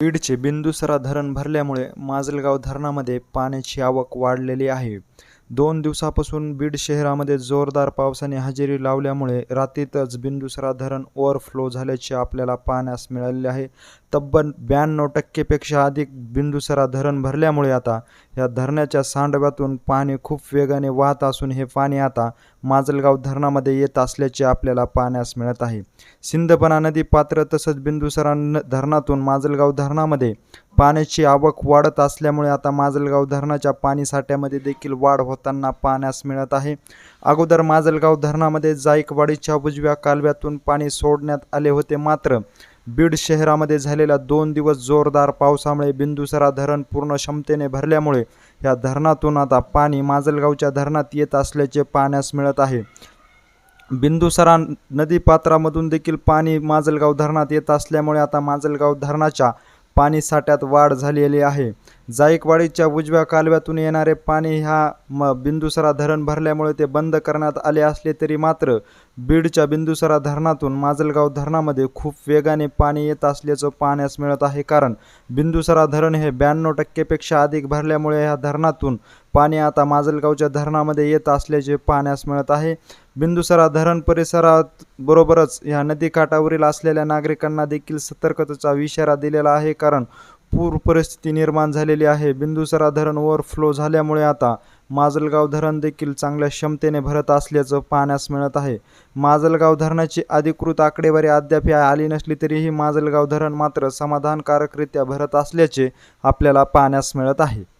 बीडचे बिंदुसरा धरण भरल्यामुळे माजलगाव धरणामध्ये पाण्याची आवक वाढलेली आहे. दोन दिवसापासून बीड शहरामध्ये जोरदार पावसाने हजेरी लावल्यामुळे रात्रीतच बिंदुसरा धरण ओव्हरफ्लो झाल्याचे आपल्याला पाहण्यास मिळालेले आहे. तब्बल ब्याण्णव टक्केपेक्षा अधिक बिंदुसरा धरण भरल्यामुळे आता या धरणाच्या सांडव्यातून पाणी खूप वेगाने वाहत असून हे पाणी आता माजलगाव धरणामध्ये येत असल्याचे आपल्याला पाहण्यास मिळत आहे. सिंदपणा नदी पात्र तसंच बिंदुसरा न धरणातून माजलगाव धरणामध्ये पाण्याची आवक वाढत असल्यामुळे आता माजलगाव धरणाच्या पाणीसाठ्यामध्ये देखील वाढ होताना पाहण्यास मिळत आहे. अगोदर माजलगाव धरणामध्ये जायकवाडीच्या उजव्या कालव्यातून पाणी सोडण्यात आले होते. मात्र बीड शहरामध्ये झालेल्या दोन दिवस जोरदार पावसामुळे बिंदुसरा धरण पूर्ण क्षमतेने भरल्यामुळे या धरणातून आता पाणी माजलगावच्या धरणात येत असल्याचे पाहण्यास मिळत आहे. बिंदुसरा नदीपात्रामधून देखील पाणी माजलगाव धरणात येत असल्यामुळे आता माजलगाव धरणाच्या पाणी साठ्यात वाढ झालेली आहे. जायकवाडीच्या उजव्या कालव्यातून येणारे पाणी ह्या म बिंदुसरा धरण भरल्यामुळे ते बंद करण्यात आले असले तरी मात्र बीडच्या बिंदुसरा धरणातून माजलगाव धरणामध्ये खूप वेगाने पाणी येत असल्याचं पाहण्यास मिळत आहे. कारण बिंदुसरा धरण हे ब्याण्णव टक्केपेक्षा अधिक भरल्यामुळे ह्या धरणातून पाणी आता माजलगावच्या धरणामध्ये येत असल्याचे पाहण्यास मिळत आहे. बिंदुसरा धरण परिसरात बरोबरच ह्या नदीकाठावरील असलेल्या नागरिकांना देखील सतर्कतेचा इशारा दिलेला आहे. कारण पूर परिस्थिती निर्माण झालेली आहे. बिंदुसरा धरण ओव्हरफ्लो झाल्यामुळे आता माजलगाव धरण देखील चांगल्या क्षमतेने भरत असल्याचं पाहण्यास मिळत आहे. माजलगाव धरणाची अधिकृत आकडेवारी अद्याप आली नसली तरीही माजलगाव धरण मात्र समाधानकारकरित्या भरत असल्याचे आपल्याला पाहण्यास मिळत आहे.